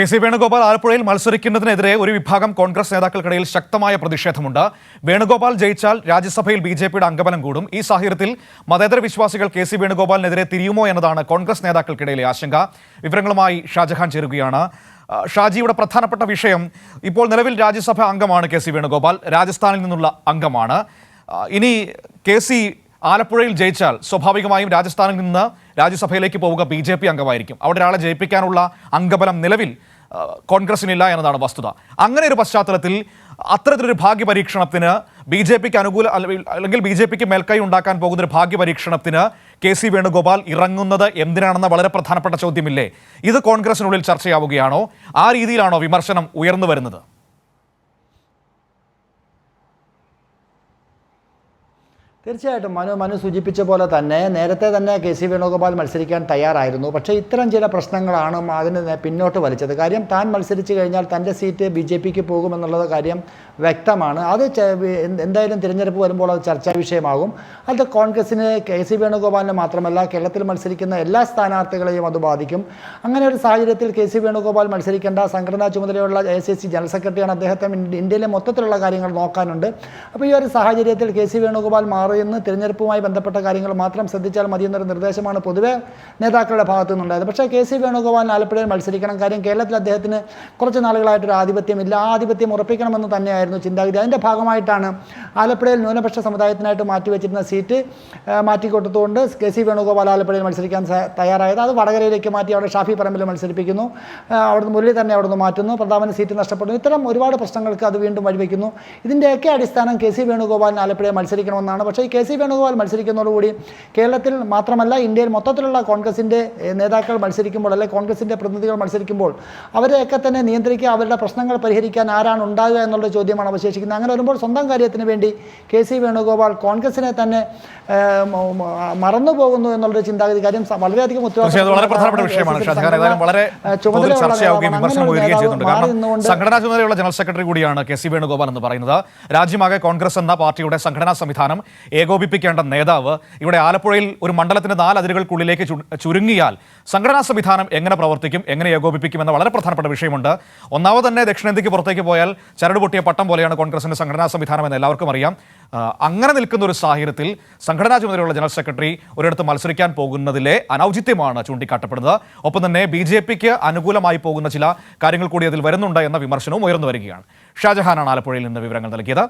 K C Venugopal ആലപ്പുഴയിൽ മത്സരിക്കുന്നതിനെതിരെ ഒരു വിഭാഗം കോൺഗ്രസ് നേതാക്കൾക്കിടയിൽ ശക്തമായ പ്രതിഷേധമുണ്ട്. വേണുഗോപാൽ ജയിച്ചാൽ രാജ്യസഭയിൽ ബി ജെ പിയുടെ അംഗബലം കൂടും. ഈ സാഹചര്യത്തിൽ മതേതര വിശ്വാസികൾ കെ സി വേണുഗോപാലിനെതിരെ തിരിയുമോ എന്നതാണ് കോൺഗ്രസ് നേതാക്കൾക്കിടയിലെ ആശങ്ക. വിവരങ്ങളുമായി ഷാജഹാൻ ചേരുകയാണ്. ഷാജിയുടെ പ്രധാനപ്പെട്ട വിഷയം ഇപ്പോൾ നിലവിൽ രാജ്യസഭ അംഗമാണ് കെ സി വേണുഗോപാൽ. രാജസ്ഥാനിൽ നിന്നുള്ള അംഗമാണ്. ഇനി കെ സി ആലപ്പുഴയിൽ ജയിച്ചാൽ സ്വാഭാവികമായും രാജസ്ഥാനിൽ നിന്ന് രാജ്യസഭയിലേക്ക് പോവുക ബി ജെ പി അംഗമായിരിക്കും. അവിടെ ഒരാളെ ജയിപ്പിക്കാനുള്ള അംഗബലം നിലവിൽ കോൺഗ്രസിനില്ല എന്നതാണ് വസ്തുത. അങ്ങനെ ഒരു പശ്ചാത്തലത്തിൽ അത്തരത്തിലൊരു ഭാഗ്യ പരീക്ഷണത്തിന് ബി ജെ പിക്ക് അനുകൂല അല്ലെങ്കിൽ ബി ജെ പിക്ക് മേൽക്കൈ ഉണ്ടാക്കാൻ പോകുന്ന ഒരു ഭാഗ്യ പരീക്ഷണത്തിന് കെ സി വേണുഗോപാൽ ഇറങ്ങുന്നത് എന്തിനാണെന്ന വളരെ പ്രധാനപ്പെട്ട ചോദ്യമില്ലേ? ഇത് കോൺഗ്രസിനുള്ളിൽ ചർച്ചയാവുകയാണോ? ആ രീതിയിലാണോ വിമർശനം ഉയർന്നു വരുന്നത്? തീർച്ചയായിട്ടും മനു മനു സൂചിപ്പിച്ച പോലെ തന്നെ നേരത്തെ തന്നെ കെ സി വേണുഗോപാൽ മത്സരിക്കാൻ തയ്യാറായിരുന്നു. പക്ഷേ ഇത്തരം ചില പ്രശ്നങ്ങളാണ് അതിന് പിന്നോട്ട് വലിച്ചത്. കാര്യം താൻ മത്സരിച്ച് കഴിഞ്ഞാൽ തന്റെ സീറ്റ് ബി ജെ പിക്ക് പോകുമെന്നുള്ളത് കാര്യം വ്യക്തമാണ്. അത് എന്തായാലും തിരഞ്ഞെടുപ്പ് വരുമ്പോൾ അത് ചർച്ചാ വിഷയമാകും. അത് കോൺഗ്രസിന് കെ സി വേണുഗോപാലിന് മാത്രമല്ല കേരളത്തിൽ മത്സരിക്കുന്ന എല്ലാ സ്ഥാനാർത്ഥികളെയും അത് ബാധിക്കും. അങ്ങനെ ഒരു സാഹചര്യത്തിൽ കെ സി വേണുഗോപാൽ മത്സരിക്കേണ്ട സംഘടനാ ചുമതലയുള്ള എ സി സി ജനറൽ സെക്രട്ടറിയാണ് അദ്ദേഹത്തെ ഇന്ത്യയിലെ മൊത്തത്തിലുള്ള കാര്യങ്ങൾ നോക്കാനുണ്ട്. അപ്പോൾ ഈ ഒരു സാഹചര്യത്തിൽ കെ സി വേണുഗോപാൽ മാറിയെന്ന് തിരഞ്ഞെടുപ്പുമായി ബന്ധപ്പെട്ട കാര്യങ്ങൾ മാത്രം ശ്രദ്ധിച്ചാൽ മതി എന്നൊരു നിർദ്ദേശമാണ് പൊതുവെ നേതാക്കളുടെ ഭാഗത്തു നിന്നുണ്ടായത് പക്ഷേ കെ സി വേണുഗോപാൽ ആലപ്പുഴയിൽ മത്സരിക്കണം. കാര്യം കേരളത്തിൽ അദ്ദേഹത്തിന് കുറച്ച് നാളുകളായിട്ടൊരു ആധിപത്യമില്ല. ആ ആധിപത്യം ഉറപ്പിക്കണമെന്ന് തന്നെയായിരുന്നു ചിന്താഗതി. അതിന്റെ ഭാഗമായിട്ടാണ് ആലപ്പുഴയിൽ ന്യൂനപക്ഷ സമുദായത്തിനായിട്ട് മാറ്റിവെച്ചിരുന്ന സീറ്റ് മാറ്റിക്കൊടുത്തുകൊണ്ട് കെ സി വേണുഗോപാൽ ആലപ്പുഴയിൽ മത്സരിക്കാൻ തയ്യാറായത്. അത് വടകരയിലേക്ക് മാറ്റി അവിടെ ഷാഫി പറമ്പിൽ മത്സരിപ്പിക്കുന്നു. അവിടുന്ന് മുരളി തന്നെ അവിടുന്ന് മാറ്റുന്നു. പ്രതാപന് സീറ്റ് നഷ്ടപ്പെടുന്നു. ഇത്തരം ഒരുപാട് പ്രശ്നങ്ങൾക്ക് അത് വീണ്ടും വഴിവെക്കുന്നു. ഇതിന്റെയൊക്കെ അടിസ്ഥാനം കെ സി വേണുഗോപാലിന് ആലപ്പുഴയെ മത്സരിക്കണമെന്നാണ്. പക്ഷേ ഈ കെ സി വേണുഗോപാൽ മത്സരിക്കുന്നതോടുകൂടി കേരളത്തിൽ മാത്രമല്ല ഇന്ത്യയിൽ മൊത്തത്തിലുള്ള കോൺഗ്രസിന്റെ നേതാക്കൾ മത്സരിക്കുമ്പോൾ അല്ലെങ്കിൽ കോൺഗ്രസിന്റെ പ്രതിനിധികൾ മത്സരിക്കുമ്പോൾ അവരെയൊക്കെ തന്നെ നിയന്ത്രിക്കുക അവരുടെ പ്രശ്നങ്ങൾ പരിഹരിക്കാൻ ആരാണ് ഉണ്ടാകുക എന്നുള്ള ചോദ്യമാണ് അവശേഷിക്കുന്നത്. അങ്ങനെ വരുമ്പോൾ സ്വന്തം കാര്യത്തിന് വേണ്ടി കെ സി വേണുഗോപാൽ കോൺഗ്രസിനെ തന്നെ മറന്നു പോകുന്നു എന്നുള്ളൊരു ചിന്താഗതി. കാര്യം വളരെയധികം സംഘടനാ ചുമതലയുള്ള ജനറൽ സെക്രട്ടറി കൂടിയാണ് കെ സി വേണുഗോപാൽ എന്ന് പറയുന്നത്. രാജ്യമാകെ കോൺഗ്രസ് എന്ന പാർട്ടിയുടെ സംഘടനാ സംവിധാനം ഏകോപിപ്പിക്കേണ്ട നേതാവ് ഇവിടെ ആലപ്പുഴയിൽ ഒരു മണ്ഡലത്തിന്റെ നാല് അതിരുകൾക്കുള്ളിലേക്ക് ചുരുങ്ങിയാൽ സംഘടനാ സംവിധാനം എങ്ങനെ പ്രവർത്തിക്കും എങ്ങനെ ഏകോപിപ്പിക്കും എന്ന വളരെ പ്രധാനപ്പെട്ട വിഷയമുണ്ട്. ഒന്നാമത് തന്നെ ദക്ഷിണേന്ത്യക്ക് പുറത്തേക്ക് പോയാൽ ചരട് പൊട്ടിയ പട്ടം പോലെയാണ് കോൺഗ്രസിന്റെ സംഘടനാ സംവിധാനം എന്ന് എല്ലാവർക്കും അറിയാം. അങ്ങനെ നിൽക്കുന്ന ഒരു സാഹചര്യത്തിൽ സംഘടനാ ചുമതലയുള്ള ജനറൽ സെക്രട്ടറി ഒരിടത്ത് മത്സരിക്കാൻ പോകുന്നതിലെ അനൗചിത്യമാണ് ചൂണ്ടിക്കാട്ടപ്പെടുന്നത്. ഒപ്പം തന്നെ ബി ജെ പിക്ക് അനുകൂലമായി പോകുന്ന ചില കാര്യങ്ങൾ കൂടി അതിൽ വരുന്നുണ്ട് എന്ന വിമർശനവും ഉയർന്നു വരികയാണ്. ഷാജഹാനാണ് ആലപ്പുഴയിൽ നിന്ന് വിവരങ്ങൾ നൽകിയത്.